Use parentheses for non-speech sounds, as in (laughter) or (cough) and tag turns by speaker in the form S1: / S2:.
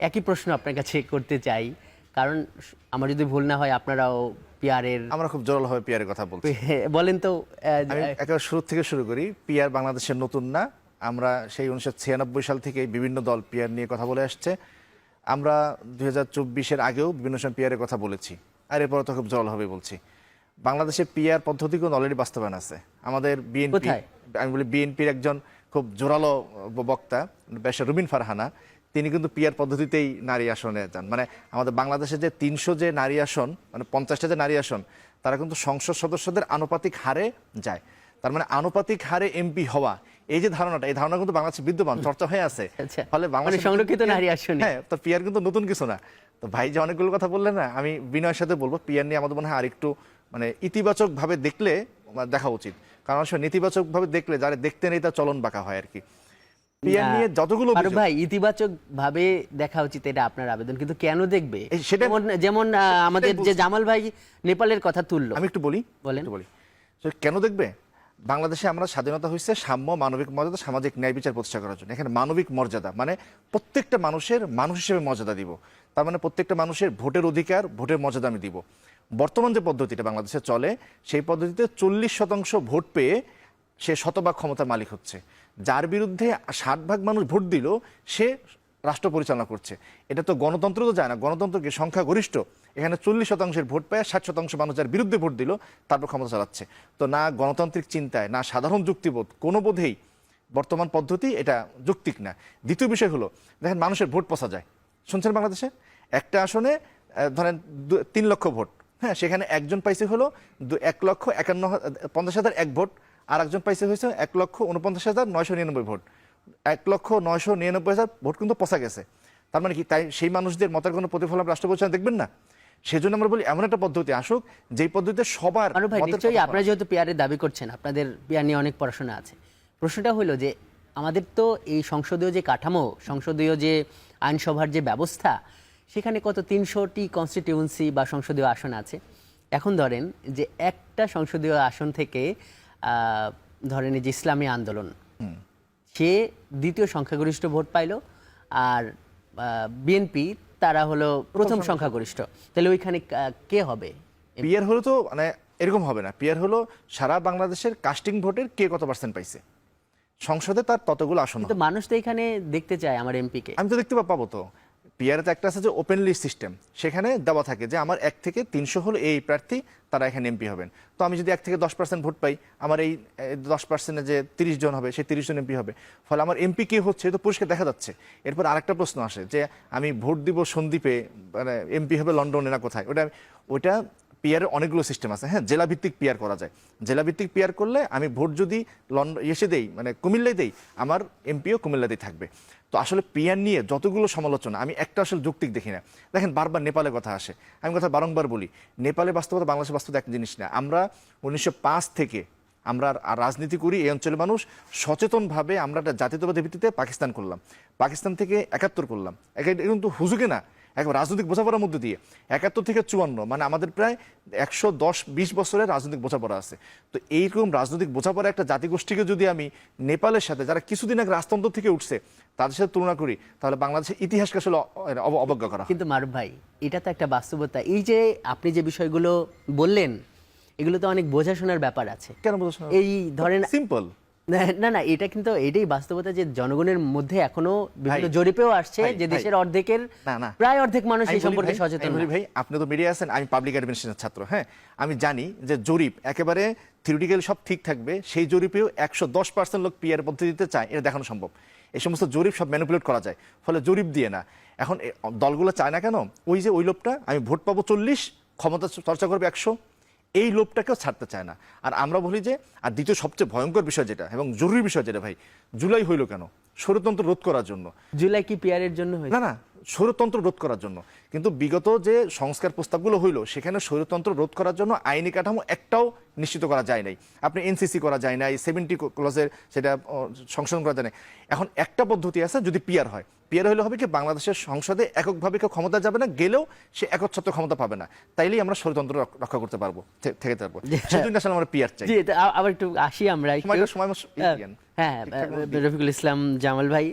S1: একই প্রশ্ন আপনার কাছে করতে চাই। কারণ আমার যদি ভুল না হয় আপনারাও পিয়ারের
S2: আমরা খুব জোরালোভাবে পিয়ারের কথা বলছি। (laughs)
S1: বলেন তো
S2: একেবারে শুরু থেকে শুরু করি পিয়ার বাংলাদেশের নতুন না। আমরা সেই উনিশশো ছিয়ানব্বই সাল থেকে বিভিন্ন দল পিয়ার নিয়ে কথা বলে আসছে। আমরা দুই হাজার চব্বিশের আগেও বিভিন্ন সময় পিয়ারের কথা বলেছি। আর এরপর তো খুব জলভাবে বলছি। বাংলাদেশে পিয়ার পদ্ধতি কিন্তু অলরেডি বাস্তবায়ন আছে। আমাদের বিএনপি আমি বলি বিএনপির একজন খুব জোরালো বক্তা বেশ রুবিন ফারহানা। তিনি কিন্তু পিয়ার পদ্ধতিতেই নারী আসনে যান। মানে আমাদের বাংলাদেশে যে তিনশো যে নারী আসন মানে পঞ্চাশটা যে নারী আসন তারা কিন্তু সংসদ সদস্যদের আনুপাতিক হারে যায়। তার মানে আনুপাতিক হারে এমপি হওয়া এই যে ধারণাটা এই ধারণা কিন্তু বাংলাদেশে বিদ্যমান চর্চা হয়ে আছে।
S1: আচ্ছা।
S2: ফলে বাংলাদেশে
S1: মানে সংরক্ষিত নারী আসনে।
S2: হ্যাঁ তো পিয়ার কিন্তু নতুন কিছু না। তো ভাই যে অনেকগুলো কথা বললেন না আমি বিনয়ের সাথে বলব পিয়ার নিয়ে আমাদের মনে হয় আরেকটু মানে ইতিবাচক ভাবে দেখলে দেখা উচিত। কারণ আসলে নেতিবাচক ভাবে দেখলে যারা দেখতে নেই তার চলন বাঁকা হয় আর কি। পিয়ার নিয়ে যতগুলো
S1: ভাই ইতিবাচক ভাবে দেখা উচিত এটা আপনার আবেদন। কিন্তু কেন দেখবে? যেমন যেমন আমাদের যে জামাল ভাই নেপালের কথা তুললো।
S2: আমি একটু বলি
S1: বলেন।
S2: একটু বলি কেন দেখবে? বাংলাদেশে আমরা স্বাধীনতা হয়েছে সাম্য মানবিক মর্যাদা সামাজিক ন্যায় বিচার প্রতিষ্ঠা করার জন্য। এখানে মানবিক মর্যাদা মানে প্রত্যেকটা মানুষের মানুষ হিসেবে মর্যাদা দিব। তার মানে প্রত্যেকটা মানুষের ভোটের অধিকার ভোটের মর্যাদা আমি দিব। বর্তমান যে পদ্ধতিটা বাংলাদেশে চলে সেই পদ্ধতিতে চল্লিশ শতাংশ ভোট পেয়ে সে শতভাগ ক্ষমতার মালিক হচ্ছে। যার বিরুদ্ধে ষাট ভাগ মানুষ ভোট দিল, সে রাষ্ট্র পরিচালনা করছে। এটা তো গণতন্ত্র তো যায় না, গণতন্ত্রকে সংখ্যাগরিষ্ঠ, এখানে চল্লিশ শতাংশের ভোট পায় ষাট শতাংশ মানুষ যার বিরুদ্ধে ভোট দিল, তারপর ক্ষমতা চালাচ্ছে। তো না গণতান্ত্রিক চিন্তায়, না সাধারণ যুক্তিবোধ, কোনো বোধেই বর্তমান পদ্ধতি এটা যৌক্তিক না। দ্বিতীয় বিষয় হলো, দেখেন মানুষের ভোট পচা যায়। শুনছেন বাংলাদেশে? একটা আসনে ধরেন তিন লক্ষ ভোট। হ্যাঁ সেখানে একজন পাইছে হলো এক লক্ষ একান্ন পঞ্চাশ হাজার এক ভোট। আর একজন পাইছে হয়েছে এক লক্ষ উনপঞ্চাশ হাজার নয়শো নিরানব্বই ভোট। এক লক্ষ নয়শো নিরানব্বই হাজার ভোট কিন্তু পচা গেছে। তার মানে কি? তাই সেই মানুষদের মতের কোনো প্রতিফলন রাষ্ট্র পরিচালনা দেখবেন না? সেজন্য আমরা বলি এমন একটা পদ্ধতি আসুক যেই পদ্ধতিতে সবার
S1: নিশ্চয়ই আপনারা যেহেতু পিয়ারের দাবি করছেন আপনাদের পিয়ার নিয়ে অনেক পড়াশোনা আছে। প্রশ্নটা হলো যে আমাদের তো এই সংসদীয় যে কাঠামো সংসদীয় যে আইনসভার যে ব্যবস্থা সেখানে কত তিনশোটি কনস্টিটিউয়েন্সি বা সংসদীয় আসন আছে। এখন ধরেন যে একটা সংসদীয় আসন থেকে ধরেন যে ইসলামী আন্দোলন সে দ্বিতীয় সংখ্যাগরিষ্ঠ ভোট পাইলো আর বিএনপি তারা হলো প্রথম সংখ্যাগরিষ্ঠ। তাহলে ওইখানে কে হবে?
S2: পিয়ার হলো তো মানে এরকম হবে না। পিয়ার হলো সারা বাংলাদেশের কাস্টিং ভোটের কে কত পার্সেন্ট পাইছে? সংসদে তার ততগুলো আসন।
S1: মানুষ তো এখানে দেখতে চায় আমার এমপিকে
S2: আমি তো দেখতে পাবো তো। পিয়ারে তো একটা আছে যে ওপেন লিস্ট সিস্টেম সেখানে দেওয়া থাকে যে আমার এক থেকে তিনশো হলো এই প্রার্থী, তারা এখানে এমপি হবেন। তো আমি যদি এক থেকে দশ পার্সেন্ট ভোট পাই, আমার এই দশ পার্সেন্টে যে তিরিশ জন হবে, সেই তিরিশ জন এমপি হবে। ফলে আমার এমপি কে হচ্ছে তো পুরুষকে দেখা যাচ্ছে। এরপর আরেকটা প্রশ্ন আসে যে, আমি ভোট দিব সন্দীপে মানে এমপি হবে লন্ডনে না কোথায়? ওটা ওটা পিয়ারের অনেকগুলো সিস্টেম আছে। হ্যাঁ জেলা ভিত্তিক পিয়ার করা যায়। জেলা ভিত্তিক পিয়ার করলে আমি ভোট যদি লন্ডন এসে দেই মানে কুমিল্লায় দেই, আমার এমপিও কুমিল্লাতেই থাকবে। তো আসলে পিয়ার নিয়ে যতগুলো সমালোচনা, আমি একটা আসলে যৌক্তিক দেখি না। দেখেন, বারবার নেপালের কথা আসে। আমি কথা বারংবার বলি নেপালে বাস্তবতা বাংলাদেশের বাস্তবতা এক জিনিস না। আমরা উনিশশো পাঁচ থেকে আমরা আর রাজনীতি করি, এই অঞ্চলের মানুষ সচেতনভাবে আমরা একটা জাতীয়তাবাদী ভিত্তিতে পাকিস্তান করলাম। পাকিস্তান থেকে একাত্তর করলাম। কিন্তু হুজুকে না। একবার রাজনৈতিক বোঝাপড়ার মধ্যে দিয়ে। একাত্তর থেকে চুয়ান্ন মানে আমাদের প্রায় একশো দশ বিশ বছরের রাজনৈতিক বোঝাপড়া আছে। তো এইরকম রাজনৈতিক বোঝাপড়া একটা জাতিগোষ্ঠীকে যদি আমি নেপালের সাথে যারা কিছুদিন আগে রাজতন্ত্র থেকে উঠছে তাদের সাথে তুলনা করি তাহলে বাংলাদেশের ইতিহাসকে আসলে অবজ্ঞা করা
S1: কিন্তু মারুফ ভাই এটা তো একটা বাস্তবতা। এই যে আপনি যে বিষয়গুলো বললেন এগুলো তো অনেক বোঝাশোনার ব্যাপার আছে।
S2: কেন বোঝাশোনা?
S1: এই ধরেন
S2: সিম্পল।
S1: না না এটা কিন্তু এটাই বাস্তবতা যে জনগণের মধ্যে এখনও বিভিন্ন জরিপেও আসছে যে দেশের অর্ধেকের। প্রায় অর্ধেক মানুষ এই সম্পর্কে সচেতন
S2: ভাই আপনি তো মিডিয়া আছেন আমি পাবলিক অ্যাডমিনিস্ট্রেশনের ছাত্র হ্যাঁ? আমি জানি যে জরিপ একেবারে থিওরিটিক্যাল সব ঠিক থাকবে সেই জরিপেও একশো দশ পার্সেন্ট লোক পিয়ার পদ্ধতিতে চায় এটা দেখানো সম্ভব। এই সমস্ত জরিপ সব ম্যানিপুলেট করা যায় ফলে জরিপ দিয়ে না। এখন দলগুলো চায় না কেন? ওই যে ওই লোকটা আমি ভোট পাবো চল্লিশ ক্ষমতা চর্চা করবে একশো এই লোভটাকেও ছাড়তে চায় না। আর আমরা বলি যে আর দ্বিতীয় সবচেয়ে ভয়ঙ্কর বিষয় যেটা এবং জরুরি বিষয় যেটা ভাই জুলাই হইল কেন? ষড়যন্ত্র রোধ করার জন্য।
S1: জুলাই কি পিয়ারের জন্য
S2: না না স্বৈরতন্ত্র রোধ করার জন্য। কিন্তু বিগত যে সংস্কার প্রস্তাবগুলো হইল সেখানে স্বৈরতন্ত্র রোধ করার জন্য আইনি কাঠামো একটাও নিশ্চিত করা যায় নাই। আপনি এনসিসি করা যায় নাই সেভেন্টি ক্লজের সেটা সংশোধন করা যায় নাই। এখন একটা পদ্ধতি আছে যদি পিয়ার হয়। পিয়ার হলে হবে কি বাংলাদেশের সংসদে এককভাবে কেউ ক্ষমতা যাবে না গেলেও সে একচ্ছত্র ক্ষমতা পাবে না। তাইলেই আমরা স্বৈরতন্ত্র রক্ষা করতে পারব থেকে সেজন্য আসলে আমরা পিয়ার চাই।
S1: আবার একটু আসি আমরা
S2: সময়।
S1: হ্যাঁ রফিকুল ইসলাম জামাল ভাই